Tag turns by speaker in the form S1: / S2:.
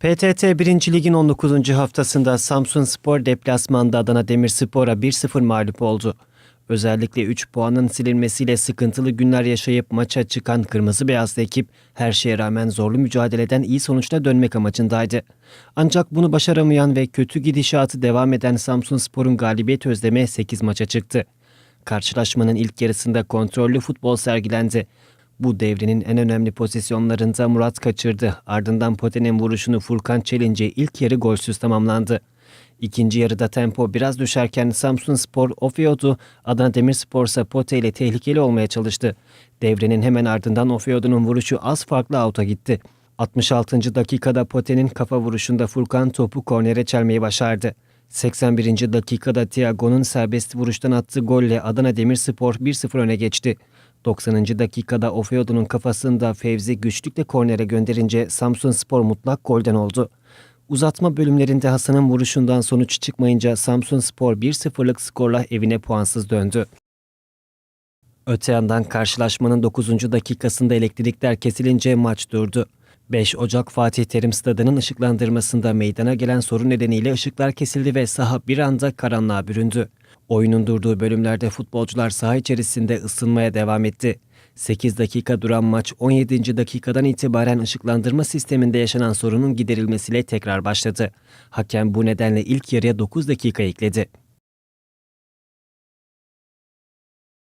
S1: PTT 1. Lig'in 19. haftasında Samsun Spor deplasmanda Adana Demirspor'a 1-0 mağlup oldu. Özellikle 3 puanın silinmesiyle sıkıntılı günler yaşayıp maça çıkan kırmızı beyazlı ekip her şeye rağmen zorlu mücadeleden iyi sonuçla dönmek amacındaydı. Ancak bunu başaramayan ve kötü gidişatı devam eden Samsun Spor'un galibiyet özlemi 8 maça çıktı. Karşılaşmanın ilk yarısında kontrollü futbol sergilendi. Bu devrinin en önemli pozisyonlarında Murat kaçırdı. Ardından Pote'nin vuruşunu Furkan çelince ilk yarı golsüz tamamlandı. İkinci yarıda tempo biraz düşerken Samsun Spor Ofiodu, Adana Demirspor ise Pote ile tehlikeli olmaya çalıştı. Devrenin hemen ardından Ofiodu'nun vuruşu az farklı out'a gitti. 66. dakikada Pote'nin kafa vuruşunda Furkan topu kornere çelmeyi başardı. 81. dakikada Thiago'nun serbest vuruştan attığı golle Adana Demirspor 1-0 öne geçti. 90. dakikada Ofeodu'nun kafasında Fevzi güçlükle kornere gönderince Samsun Spor mutlak golden oldu. Uzatma bölümlerinde Hasan'ın vuruşundan sonuç çıkmayınca Samsun Spor 1-0'lık skorla evine puansız döndü. Öte yandan karşılaşmanın 9. dakikasında elektrikler kesilince maç durdu. 5 Ocak Fatih Terim Stadı'nın ışıklandırmasında meydana gelen sorun nedeniyle ışıklar kesildi ve saha bir anda karanlığa büründü. Oyunun durduğu bölümlerde futbolcular saha içerisinde ısınmaya devam etti. 8 dakika duran maç 17. dakikadan itibaren ışıklandırma sisteminde yaşanan sorunun giderilmesiyle tekrar başladı. Hakem bu nedenle ilk yarıya 9 dakika ekledi.